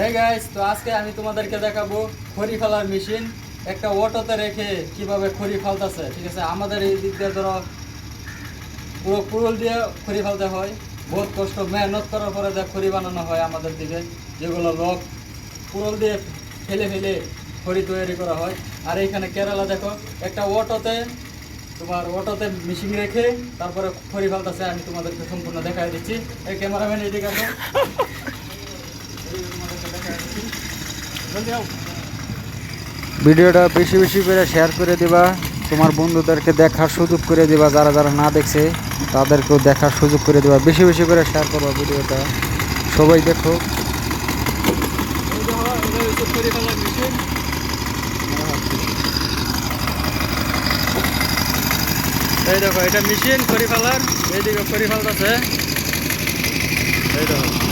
হ্যাঁ গাইস তো আজকে আমি তোমাদেরকে দেখাবো খড়ি ফেলার মেশিন। একটা অটোতে রেখে কীভাবে খড়ি ফালতেছে, ঠিক আছে? আমাদের এই দিক দিয়ে ধরো, পুরো পুরল দিয়ে খড়ি ফেলতে হয়। বহুত কষ্ট, মেহনত করার পরে দেখ খড়ি বানানো হয় আমাদের দিকে, যেগুলো লোক পুরল দিয়ে ফেলে ফেলে খড়ি তৈরি করা হয়। আর এইখানে কেরালা দেখো, একটা অটোতে, তোমার অটোতে মেশিন রেখে তারপরে খড়ি ফেলতেছে। আমি তোমাদেরকে সম্পূর্ণ দেখাই দিচ্ছি। এই ক্যামেরাম্যান এদিকে আও ভিডিওটা বেশি বেশি করে শেয়ার করে দিবা। তোমার বন্ধুদেরকে দেখার সুযোগ করে দিবা যারা যারা না দেখছে তাদেরকেও দেখার সুযোগ করে দিবা। বেশি বেশি করে শেয়ার করবা ভিডিওটা। সবাই দেখো। এই দেখো, এটা মেশিন খড়ি ফেলার এইদিকে খড়ি ফেলতেছে। এই দেখো।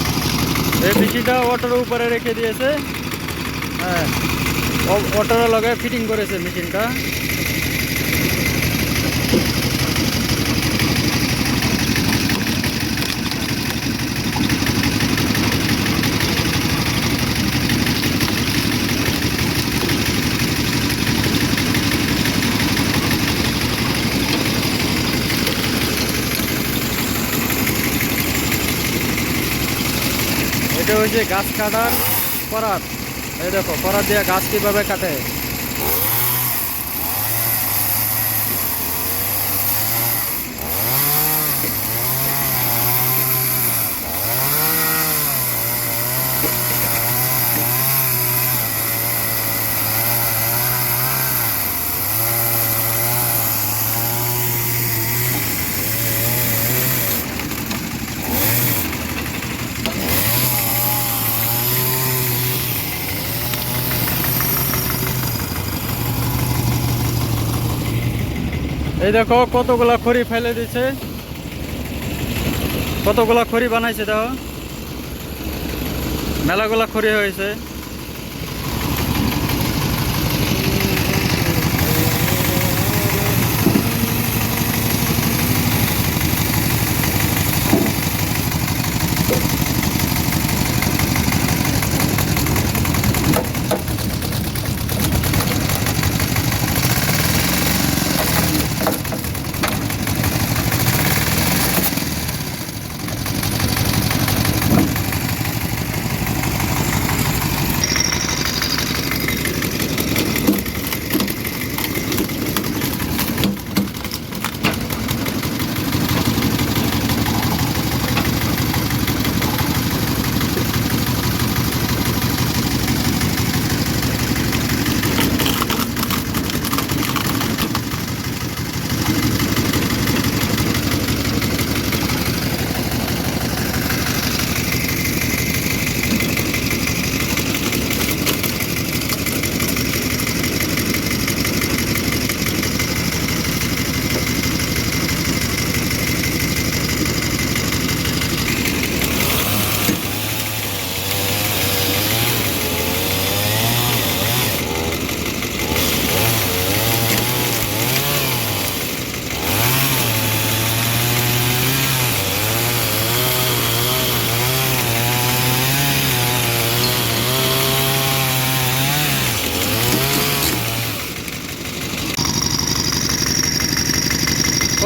এই মেশিনটা অটোর উপরে রেখে দিয়েছে। হ্যাঁ। ও- অটোর লগে ফিটিং করেছে মেশিনটা এটা হচ্ছে গাছ কাটার করার এই দেখো করার দিয়ে গাছ কীভাবে কাটে? এই দেখো কতগুলা খড়ি ফেলে দিছে। কতগুলা খড়ি বানাইছে দেখো। মেলাগুলা খড়ি হয়েছে।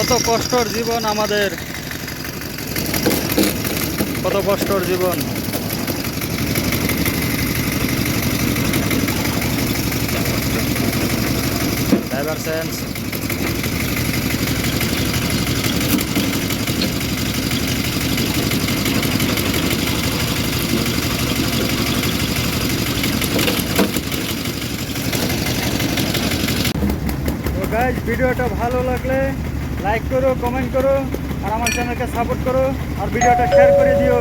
কত কষ্টর জীবন আমাদের। কত কষ্টর জীবন। ড্রাইভার সেন্স ভিডিওটা ভালো লাগলে লাইক করো কমেন্ট করো আর আমার চ্যানেলকে সাপোর্ট করো আর ভিডিওটা শেয়ার করে দিও।